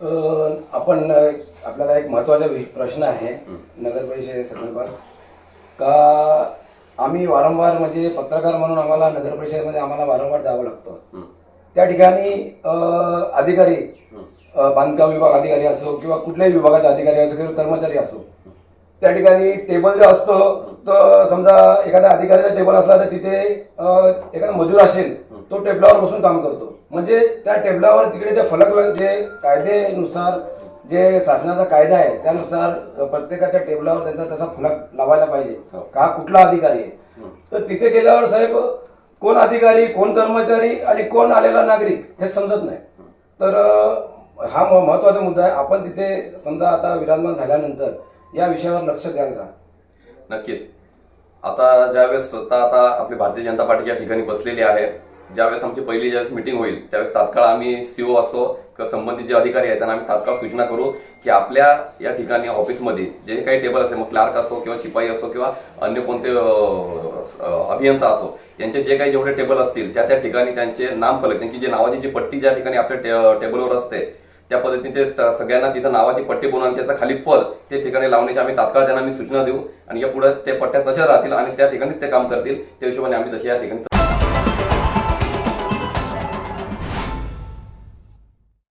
आपण आपल्याला एक महत्त्वाचा प्रश्न आहे नगर परिषदेसंदर्भात का आम्ही वारंवार म्हणजे पत्रकार म्हणून आम्हाला नगर परिषदेमध्ये आम्हाला वारंवार जावं लागतं. त्या ठिकाणी अधिकारी बांधकाम विभाग अधिकारी असो किंवा कुठल्याही विभागाचे अधिकारी असो किंवा कर्मचारी असो त्या ठिकाणी टेबल जो असतो तर समजा एखाद्या अधिकाऱ्याचा टेबल असला तर तिथे एखादा मजूर असेल तो टेबलावर बसून काम करतो. म्हणजे त्या टेबलावर तिकडे जे फलक जे कायदेनुसार जे शासनाचा कायदा आहे त्यानुसार प्रत्येकाच्या टेबलावर त्याचा तसा फलक लावायला पाहिजे. हो. का कुठला अधिकारी आहे? तर तिथे गेल्यावर साहेब कोण अधिकारी कोण कर्मचारी आणि कोण आलेला नागरिक हे समजत नाही. तर हा महत्त्वाचा मुद्दा आहे. आपण तिथे समजा आता विराजमान झाल्यानंतर या विषयावर लक्ष द्याल का नक्कीच. आता ज्यावेळेस स्वतः आता आपली भारतीय जनता पार्टी या ठिकाणी बसलेली आहे ज्यावेळेस आमची पहिली ज्यावेळेस मिटिंग होईल त्यावेळेस तात्काळ आम्ही सीओ असो किंवा संबंधित जे अधिकारी आहेत त्यांना आम्ही तात्काळ सूचना करू की आपल्या या ठिकाणी ऑफिसमध्ये जे काही टेबल असेल मग क्लार्क असो किंवा शिपाई असो किंवा अन्य कोणते अभियंता असो यांचे जे काही जेवढे टेबल असतील त्या त्या ठिकाणी त्यांचे नाम फलक त्यांची जे नावाची जी पट्टी ज्या ठिकाणी आपल्या टेबलवर असते त्या पद्धतीने ते सगळ्यांना तिथं नावाची पट्टी बनवून त्याचा खाली पद ते ठिकाणी लावण्याची आम्ही तात्काळ त्यांना आम्ही सूचना देऊ. आणि या पुढे ते पट्ट्या तशा राहतील आणि त्या ठिकाणीच ते काम करतील. त्या हिशोबाने आम्ही तसे या ठिकाणी